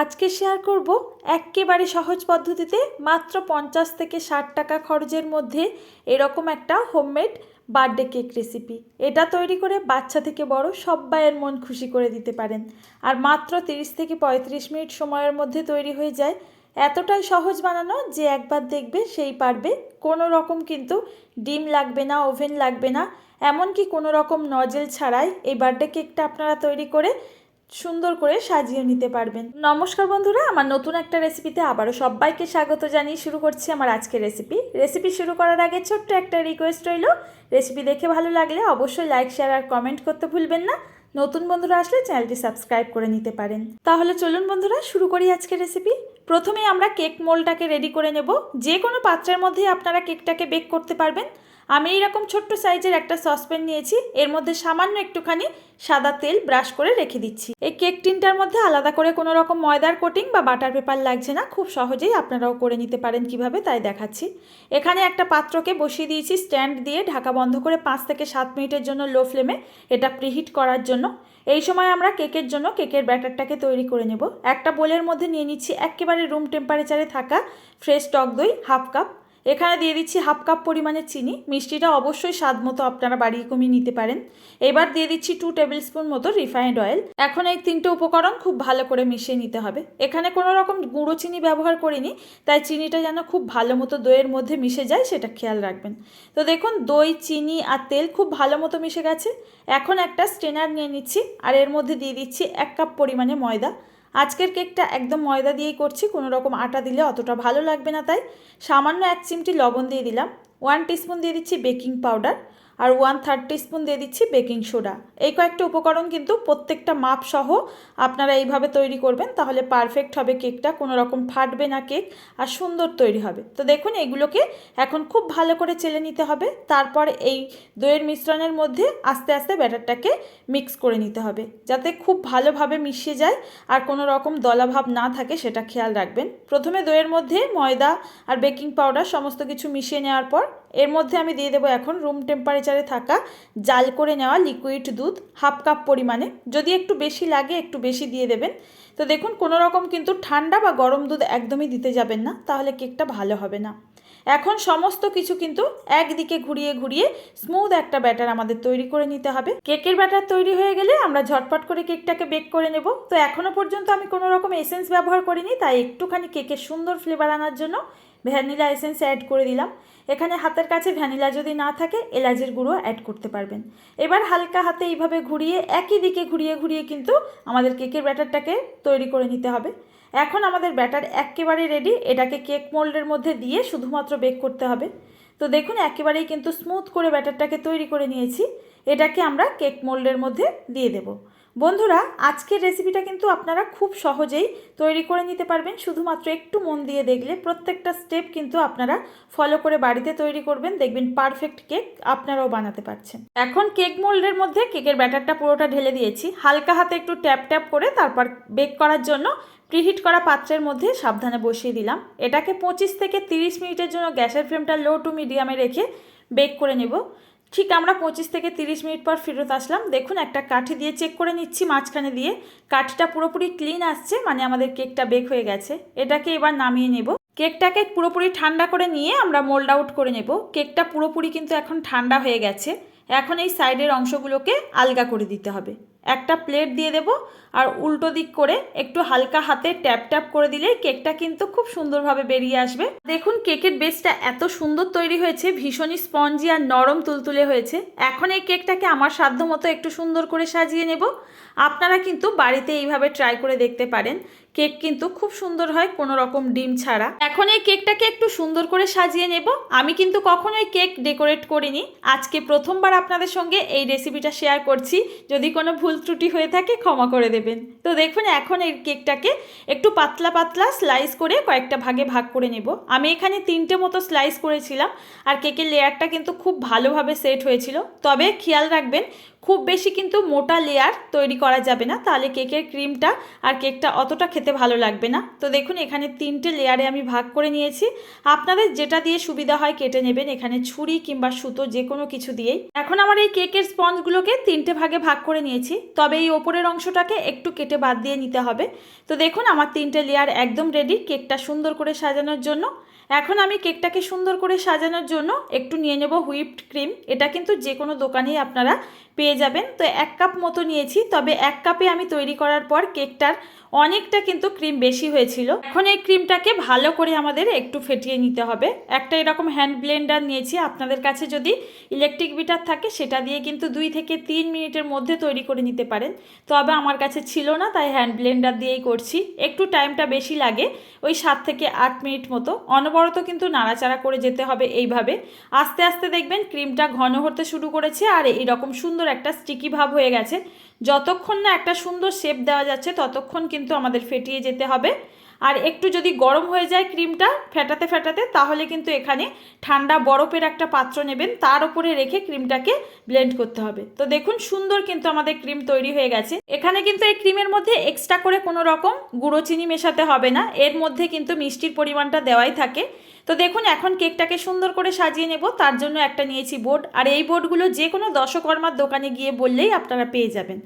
আজকে শেয়ার করব একেবারে সহজ পদ্ধতিতে মাত্র পঞ্চাশ থেকে ষাট টাকা খরচের মধ্যে এরকম একটা হোমমেড বার্থডে কেক রেসিপি এটা তৈরি করে বাচ্চা থেকে বড় সব্বাইয়ের মন খুশি করে দিতে পারেন। আর মাত্র তিরিশ থেকে পঁয়ত্রিশ মিনিট সময়ের মধ্যে তৈরি হয়ে যায়। এতটাই সহজ বানানো যে একবার দেখবে সেই পারবে। কোনো রকম কিন্তু ডিম লাগবে না ওভেন লাগবে না। এমনকি কোনো রকম নজেল ছাড়াই এই বার্থডে কেকটা আপনারা তৈরি করে সুন্দর করে সাজিয়ে নিতে পারবেন। নমস্কার বন্ধুরা, আমার নতুন একটা রেসিপিতে আবারও সবাইকে স্বাগত জানিয়ে শুরু করছি আমার আজকের রেসিপি রেসিপি শুরু করার আগে ছোট্ট একটা রিকোয়েস্ট রইল। রেসিপি দেখে ভালো লাগলে অবশ্যই লাইক শেয়ার আর কমেন্ট করতে ভুলবেন না। নতুন বন্ধুরা আসলে চ্যানেলটি সাবস্ক্রাইব করে নিতে পারেন। তাহলে চলুন বন্ধুরা, শুরু করি আজকের রেসিপি প্রথমে আমরা কেক মোলটাকে রেডি করে নেব। যে কোনো পাত্রের মধ্যে আপনারা কেকটাকে বেক করতে পারবেন। আমি এইরকম ছোট্ট সাইজের একটা সসপ্যান নিয়েছি, এর মধ্যে সামান্য একটুখানি সাদা তেল ব্রাশ করে রেখে দিচ্ছি। এই কেক টিনটার মধ্যে আলাদা করে কোনো রকম ময়দার কোটিং বা বাটার পেপার লাগছে না, খুব সহজেই আপনারাও করে নিতে পারেন কীভাবে তাই দেখাচ্ছি। এখানে একটা পাত্রকে বসিয়ে দিয়েছি স্ট্যান্ড দিয়ে, ঢাকা বন্ধ করে পাঁচ থেকে সাত মিনিটের জন্য লো ফ্লেমে এটা প্রিহিট করার জন্য। এই সময় আমরা কেকের জন্য কেকের ব্যাটারটাকে তৈরি করে নেব। একটা বোলের মধ্যে নিয়ে নিচ্ছি একেবারে রুম টেম্পারেচারে থাকা ফ্রেশ টক দই, হাফ কাপ এখানে দিয়ে দিচ্ছি হাফ কাপ পরিমাণে চিনি। মিষ্টিটা অবশ্যই স্বাদ মতো আপনারা বাড়িয়ে কমিয়ে নিতে পারেন। এবার দিয়ে দিচ্ছি টু টেবিল স্পুন মতো রিফাইন্ড অয়েল এখন এই তিনটে উপকরণ খুব ভালো করে মিশিয়ে নিতে হবে। এখানে কোনো রকম গুঁড়ো চিনি ব্যবহার করিনি, তাই চিনিটা যেন খুব ভালো মতো দইয়ের মধ্যে মিশে যায়, সেটা খেয়াল রাখবেন। তো দেখুন, দই, চিনি আর তেল খুব ভালো মতো মিশে গেছে। এখন একটা স্ট্রেনার নিয়ে নিচ্ছি, আর এর মধ্যে দিয়ে দিচ্ছি এক কাপ পরিমাণে ময়দা। আজকের কেকটা একদম ময়দা দিয়েই করছি, কোনো রকম আটা দিলে অতটা ভালো লাগবে না তাই। সামান্য এক চিমটি লবণ দিয়ে দিলাম ওয়ান টিস্পুন দিয়ে দিচ্ছি বেকিং পাউডার। আর ওয়ান থার্ড টিস্পুন দিয়ে দিচ্ছি বেকিং সোডা এই কয়েকটা উপকরণ কিন্তু প্রত্যেকটা মাপ সহ আপনারা এইভাবে তৈরি করবেন, তাহলে পারফেক্ট হবে কেকটা, কোনো রকম ফাটবে না কেক, আর সুন্দর তৈরি হবে। তো দেখুন, এগুলোকে এখন খুব ভালো করে চেলে নিতে হবে, তারপর এই দইয়ের মিশ্রণের মধ্যে আস্তে আস্তে ব্যাটারটাকে মিক্স করে নিতে হবে, যাতে খুব ভালোভাবে মিশিয়ে যায় আর কোনো রকম দলাভাব না থাকে, সেটা খেয়াল রাখবেন। প্রথমে দইয়ের মধ্যে ময়দা আর বেকিং পাউডার সমস্ত কিছু মিশিয়ে নেওয়ার পর এর মধ্যে আমি দিয়ে দেবো এখন রুম টেম্পারেচারে থাকা জাল করে নেওয়া লিকুইড দুধ হাফ কাপ পরিমাণে। যদি একটু বেশি লাগে, একটু বেশি দিয়ে দেবেন। তো দেখুন, কোনো রকম কিন্তু ঠান্ডা বা গরম দুধ একদমই দিতে যাবেন না, তাহলে কেকটা ভালো হবে না। এখন সমস্ত কিছু কিন্তু একদিকে ঘুরিয়ে ঘুরিয়ে স্মুথ একটা ব্যাটার আমাদের তৈরি করে নিতে হবে। কেকের ব্যাটার তৈরি হয়ে গেলে আমরা ঝটপট করে কেকটাকে বেক করে নেব। তো এখনও পর্যন্ত আমি কোনো রকম এসেন্স ব্যবহার করিনি, তাই একটুখানি কেকের সুন্দর ফ্লেভার আনার জন্য ভ্যানিলা এসেন্স অ্যাড করে দিলাম। এখানে হাতের কাছে ভ্যানিলা যদি না থাকে, এলাচের গুঁড়ো অ্যাড করতে পারবেন। এবার হালকা হাতে এইভাবে ঘুরিয়ে, একই দিকে ঘুরিয়ে ঘুরিয়ে কিন্তু আমাদের কেকের ব্যাটারটাকে তৈরি করে নিতে হবে। এখন আমাদের ব্যাটার একেবারে রেডি এটাকে কেক মোল্ডের মধ্যে দিয়ে শুধুমাত্র বেক করতে হবে। তো দেখুন, একেবারেই কিন্তু স্মুথ করে ব্যাটারটাকে তৈরি করে নিয়েছি। এটাকে আমরা কেক মোল্ডের মধ্যে দিয়ে দেব। বন্ধুরা, আজকের রেসিপিটা কিন্তু আপনারা খুব সহজেই তৈরি করে নিতে পারবেন। শুধুমাত্র একটু মন দিয়ে দেখলে প্রত্যেকটা স্টেপ কিন্তু আপনারা ফলো করে বাড়িতে তৈরি করবেন। দেখবেন পারফেক্ট কেক আপনারাও বানাতে পারছেন। এখন কেক মোল্ডের মধ্যে কেকের ব্যাটারটা পুরোটা ঢেলে দিয়েছি। হালকা হাতে একটু ট্যাপ ট্যাপ করে তারপর বেক করার জন্য প্রিহিট করা পাত্রের মধ্যে সাবধানে বসিয়ে দিলাম। এটাকে পঁচিশ থেকে তিরিশ মিনিটের জন্য গ্যাসের ফ্লেমটা লো টু মিডিয়ামে রেখে বেক করে নেব। ঠিক আমরা পঁচিশ থেকে তিরিশ মিনিট পর ফেরত আসলাম। দেখুন, একটা কাঠি দিয়ে চেক করে নিচ্ছি, মাঝখানে দিয়ে। কাঠিটা পুরোপুরি ক্লিন আসছে মানে আমাদের কেকটা বেক হয়ে গেছে। এটাকে এবার নামিয়ে নেব। কেকটাকে পুরোপুরি ঠান্ডা করে নিয়ে আমরা মোল্ড আউট করে নেব। কেকটা পুরোপুরি কিন্তু এখন ঠান্ডা হয়ে গেছে। এখন এই সাইডের অংশগুলোকে আলগা করে দিতে হবে। একটা প্লেট দিয়ে দেব আর উল্টো দিক করে একটু হালকা হাতে ট্যাপ ট্যাপ করে দিলে কেকটা কিন্তু খুব সুন্দরভাবে বেরিয়ে আসবে। দেখুন কেকের বেসটা এত সুন্দর তৈরি হয়েছে, ভীষণই স্পঞ্জি আর নরম তুলতুলে হয়েছে। এখন এই কেকটাকে আমার সাধ্য মতো একটু সুন্দর করে সাজিয়ে নেব। আপনারা কিন্তু বাড়িতে এইভাবে ট্রাই করে দেখতে পারেন। কেক কিন্তু খুব সুন্দর হয়, কোনো রকম ডিম ছাড়া। এখন এই কেকটাকে একটু সুন্দর করে সাজিয়ে নেব। আমি কিন্তু কখনোই কেক ডেকোরেট করিনি। আজকে প্রথমবার আপনাদের সঙ্গে এই রেসিপিটা শেয়ার করছি। যদি কোনো ভুল ত্রুটি হয়ে থাকে, ক্ষমা করে দেবেন। তো দেখুন, এখন এই কেকটাকে একটু পাতলা পাতলা স্লাইস করে কয়েকটা ভাগে ভাগ করে নেব। আমি এখানে তিনটে মতো স্লাইস করেছিলাম, আর কেকের লেয়ারটা কিন্তু খুব ভালোভাবে সেট হয়েছিল। তবে খেয়াল রাখবেন খুব বেশি কিন্তু মোটা লেয়ার তৈরি করা যাবে না। তাহলে কেকের ক্রিমটা আর কেকটা অতটা খেতে ভালো লাগবে না। তো দেখুন, এখানে তিনটে লেয়ারে আমি ভাগ করে নিয়েছি। আপনাদের যেটা দিয়ে সুবিধা হয় কেটে নেবেন, এখানে ছুরি কিংবা সুতো যে কোনো কিছু দিয়েই। এখন আমার এই কেকের স্পঞ্জগুলোকে তিনটে ভাগে ভাগ করে নিয়েছি। তবে এই ওপরের অংশটাকে একটু কেটে বাদ দিয়ে নিতে হবে। তো দেখুন, আমার তিনটে লেয়ার একদম রেডি কেকটা সুন্দর করে সাজানোর জন্য। এখন আমি কেকটাকে সুন্দর করে সাজানোর জন্য একটু নিয়ে নেব হুইপড ক্রিম। এটা কিন্তু যে কোনো দোকানেই আপনারা পেয়ে যাবেন। তো এক কাপ মতো নিয়েছি, তবে এক কাপে আমি তৈরি করার পর কেকটার অনেকটা কিন্তু ক্রিম বেশি হয়েছিল। এখন এই ক্রিমটাকে ভালো করে আমাদের একটু ফেটিয়ে নিতে হবে। একটা এরকম হ্যান্ড ব্লেন্ডার নিয়েছি। আপনাদের কাছে যদি ইলেকট্রিক বিটার থাকে, সেটা দিয়ে কিন্তু দুই থেকে তিন মিনিটের মধ্যে তৈরি করে নিতে পারেন। তবে আমার কাছে ছিল না, তাই হ্যান্ড ব্লেন্ডার দিয়েই করছি। একটু টাইমটা বেশি লাগে, ওই সাত থেকে আট মিনিট মতো। অনবরত কিন্তু নাড়াচাড়া করে যেতে হবে এইভাবে। আস্তে আস্তে দেখবেন ক্রিমটা ঘন হতে শুরু করেছে আর এইরকম সুন্দর একটা স্টিকি ভাব হয়ে গেছে। যতক্ষণ না একটা সুন্দর শেপ দেওয়া যাচ্ছে, ততক্ষণ কিন্তু আমাদের ফেটিয়ে যেতে হবে। আর একটু যদি গরম হয়ে যায় ক্রিমটা ফেটাতে ফেটাতে, তাহলে কিন্তু এখানে ঠান্ডা বরফের একটা পাত্র নেবেন। তার উপরে রেখে ক্রিমটাকে ব্লেন্ড করতে হবে। তো দেখুন সুন্দর কিন্তু আমাদের ক্রিম তৈরি হয়ে গেছে। এখানে কিন্তু এই ক্রিমের মধ্যে এক্সট্রা করে কোনো রকম গুঁড়ো চিনি মেশাতে হবে না। এর মধ্যে কিন্তু মিষ্টির পরিমাণটা দেওয়াই থাকে। তো দেখুন, এখন কেকটাকে সুন্দর করে সাজিয়ে নেব। তার জন্য একটা নিয়েছি বোর্ড। আর এই বোর্ডগুলো যে কোনো দশকর্মার দোকানে গিয়ে বললেই আপনারা পেয়ে যাবেন।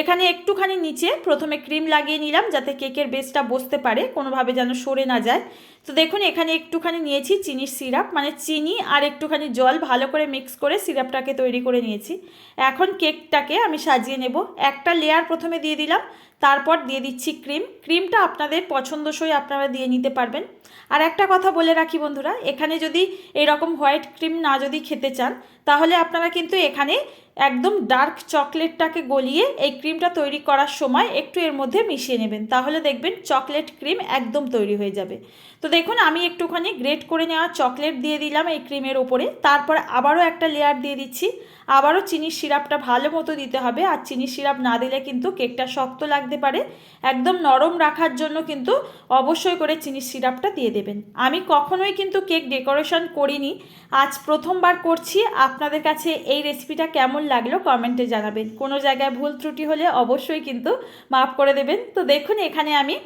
এখানে একটুখানি নিচে প্রথমে ক্রিম লাগিয়ে নিলাম যাতে কেকের বেসটা বসতে পারে, কোনোভাবে যেন সরে না যায়। তো দেখুন, এখানে একটুখানি নিয়েছি চিনির সিরাপ মানে চিনি আর একটুখানি জল ভালো করে মিক্স করে সিরাপটাকে তৈরি করে নিয়েছি। এখন কেকটাকে আমি সাজিয়ে নেব। একটা লেয়ার প্রথমে দিয়ে দিলাম। তারপর দিয়ে দিচ্ছি ক্রিম। ক্রিমটা আপনাদের পছন্দসই আপনারা দিয়ে নিতে পারবেন। আর একটা কথা বলে রাখি বন্ধুরা, এখানে যদি এরকম হোয়াইট ক্রিম না যদি খেতে চান, তাহলে আপনারা কিন্তু এখানে একদম ডার্ক চকলেটটাকে গলিয়ে এই ক্রিমটা তৈরি করার সময় একটু এর মধ্যে মিশিয়ে নেবেন। তাহলে দেখবেন চকলেট ক্রিম একদম তৈরি হয়ে যাবে। তো দেখুন, আমি একটুখানি গ্রেট করে নেওয়া চকলেট দিয়ে দিলাম এই ক্রিমের ওপরে। তারপর আবারও একটা লেয়ার দিয়ে দিচ্ছি। আবারও চিনির সিরাপটা ভালো মতো দিতে হবে। আর চিনির সিরাপ না দিলে কিন্তু কেকটা শক্ত লাগতে পারে। একদম নরম রাখার জন্য কিন্তু অবশ্যই করে চিনির সিরাপটা দিয়ে দেবেন। আমি কখনোই কিন্তু কেক ডেকোরেশন করিনি। আজ প্রথমবার করছি। আপনাদের কাছে এই রেসিপিটা কেমন লাগল কমেন্টে জানাবেন। কোনো জায়গায় ভুল ত্রুটি হলে অবশ্যই কিন্তু মাফ করে দেবেন। তো দেখুন, এখানে আমি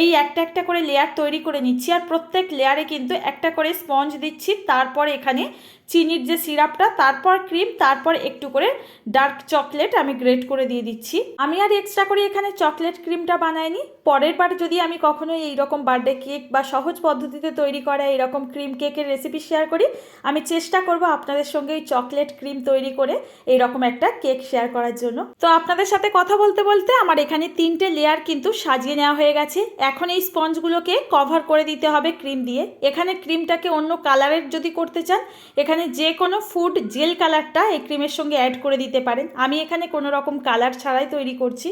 এই একটা একটা করে লেয়ার তৈরি করে নিচ্ছি আর প্রত্যেক লেয়ারে কিন্তু একটা করে স্পঞ্জ দিচ্ছি, তারপর এখানে চিনির যে সিরাপটা, তারপর ক্রিম, তারপর একটু করে ডার্ক চকলেট আমি গ্রেট করে দিয়ে দিচ্ছি। আমি আর এক্সট্রা করে এখানে চকলেট ক্রিমটা বানাইনি। পরের বার যদি আমি কখনো এইরকম বার্থডে কেক বা সহজ পদ্ধতিতে তৈরি করা এরকম ক্রিম কেকের রেসিপি শেয়ার করি, আমি চেষ্টা করব আপনাদের সঙ্গে এই চকলেট ক্রিম তৈরি করে এইরকম একটা কেক শেয়ার করার জন্য। তো আপনাদের সাথে কথা বলতে বলতে আমার এখানে তিনটে লেয়ার কিন্তু সাজিয়ে নেওয়া হয়ে গেছে। এখন এই স্পঞ্জগুলোকে কভার করে দিতে হবে ক্রিম দিয়ে। এখানে ক্রিমটাকে অন্য কালারের যদি করতে চান, এখানে যে কোনো ফুড জেল কালারটা এই ক্রিমের সঙ্গে অ্যাড করে দিতে পারেন। আমি এখানে কোনো রকম কালার ছাড়াই তৈরি করছি।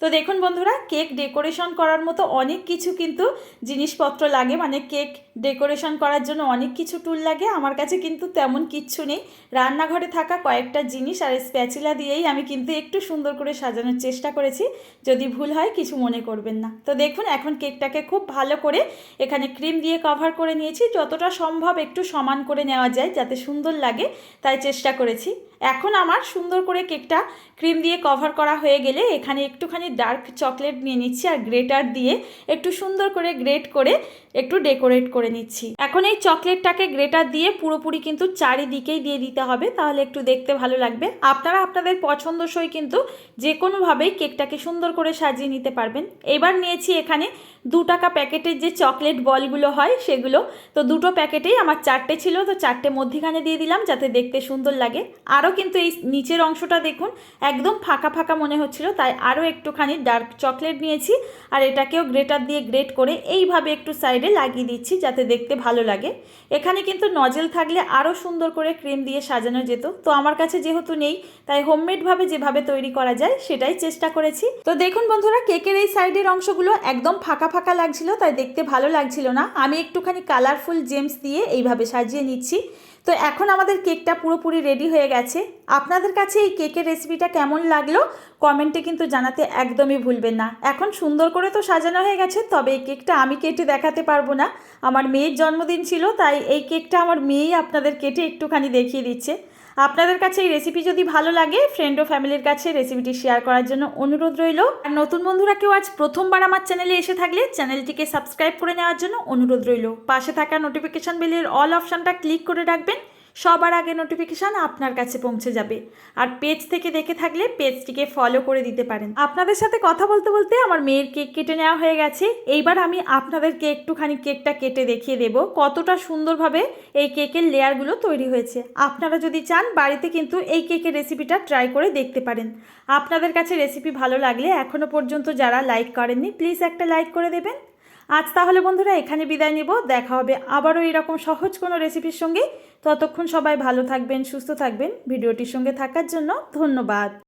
তো দেখুন বন্ধুরা, কেক ডেকোরেশন করার মতো অনেক কিছু কিন্তু জিনিসপত্র লাগে। মানে কেক ডেকোরেশন করার জন্য অনেক কিছু টুল লাগে। আমার কাছে কিন্তু তেমন কিচ্ছু নেই। রান্নাঘরে থাকা কয়েকটা জিনিস আর স্প্যাচিলা দিয়েই আমি কিন্তু একটু সুন্দর করে সাজানোর চেষ্টা করেছি। যদি ভুল হয়, কিছু মনে করবেন না। তো দেখুন, এখন কেকটাকে খুব ভালো করে এখানে ক্রিম দিয়ে কভার করে নিয়েছি। যতটা সম্ভব একটু সমান করে নেওয়া যায়, যাতে সুন্দর লাগে, তাই চেষ্টা করেছি। এখন আমার সুন্দর করে কেকটা ক্রিম দিয়ে কভার করা হয়ে গেলে এখানে একটুখানি ডার্ক চকলেট নিয়ে নিচ্ছি আর গ্রেটার দিয়ে একটু সুন্দর করে গ্রেট করে একটু ডেকোরেট করে নিচ্ছি। এখন এই চকলেটটাকে গ্রেটার দিয়ে পুরোপুরি কিন্তু চারিদিকেই দিয়ে দিতে হবে, তাহলে একটু দেখতে ভালো লাগবে। আপনারা আপনাদের পছন্দসই কিন্তু যে কোনোভাবেই কেকটাকে সুন্দর করে সাজিয়ে নিতে পারবেন। এবার নিয়েছি এখানে দু টাকা প্যাকেটের যে চকলেট বলগুলো হয় সেগুলো। তো দুটো প্যাকেটেই আমার চারটে ছিল, তো চারটে মধ্যিখানে দিয়ে দিলাম যাতে দেখতে সুন্দর লাগে। আরও কিন্তু এই নিচের অংশটা দেখুন, একদম ফাঁকা ফাঁকা মনে হচ্ছিল, তাই আরও একটুখানি ডার্ক চকলেট নিয়েছি, আর এটাকেও গ্রেটার দিয়ে গ্রেট করে এইভাবে একটু সাইডে লাগিয়ে দিচ্ছি যাতে দেখতে ভালো লাগে। এখানে কিন্তু নজেল থাকলে আরও সুন্দর করে ক্রিম দিয়ে সাজানো যেত। তো আমার কাছে যেহেতু নেই, তাই হোমমেডভাবে যেভাবে তৈরি করা যায়, সেটাই চেষ্টা করেছি। তো দেখুন বন্ধুরা কেকের এই সাইডের অংশগুলো একদম ফাঁকা ফাঁকা লাগছিল, তাই দেখতে ভালো লাগছিল না। আমি একটুখানি কালারফুল জেমস দিয়ে এইভাবে সাজিয়ে নিচ্ছি। তো এখন আমাদের কেকটা পুরোপুরি রেডি হয়ে গেছে। আপনাদের কাছে এই কেকের রেসিপিটা কেমন লাগল? কমেন্টে কিন্তু জানাতে একদমই ভুলবেন না। এখন সুন্দর করে তো সাজানো হয়ে গেছে, তবে এই কেকটা আমি কেটে দেখাতে পারব না। আমার মেয়ের জন্মদিন ছিল, তাই এই কেকটা আমার মেয়েই আপনাদের কেটে একটুখানি দেখিয়ে দিচ্ছে। আপনাদের কাছে এই রেসিপি যদি ভালো লাগে ফ্রেন্ড ও ফ্যামিলির কাছে রেসিপিটি শেয়ার করার জন্য অনুরোধ রইল। আর নতুন বন্ধুরা কেউ আজ প্রথমবার আমার চ্যানেলে এসে থাকলে চ্যানেলটিকে সাবস্ক্রাইব করে নেওয়ার জন্য অনুরোধ রইল। পাশে থাকা নোটিফিকেশন বেলের অল অপশানটা ক্লিক করে রাখবেন। সবার আগে নোটিফিকেশান আপনার কাছে পৌঁছে যাবে। আর পেজ থেকে দেখে থাকলে পেজটিকে ফলো করে দিতে পারেন। আপনাদের সাথে কথা বলতে বলতে আমার মেয়ের কেক কেটে নেওয়া হয়ে গেছে। এইবার আমি আপনাদেরকে একটুখানি কেকটা কেটে দেখিয়ে দেব, কতটা সুন্দরভাবে এই কেকের লেয়ারগুলো তৈরি হয়েছে। আপনারা যদি চান, বাড়িতে কিন্তু এই কেকের রেসিপিটা ট্রাই করে দেখতে পারেন। আপনাদের কাছে রেসিপি ভালো লাগলে এখনও পর্যন্ত যারা লাইক করেননি প্লিজ একটা লাইক করে দেবেন। আজ তাহলে বন্ধুরা এখানে বিদায় নিব। দেখা হবে আবারও এরকম সহজ কোনো রেসিপির সঙ্গে। ততক্ষণ সবাই ভালো থাকবেন, সুস্থ থাকবেন। ভিডিওটির সঙ্গে থাকার জন্য ধন্যবাদ।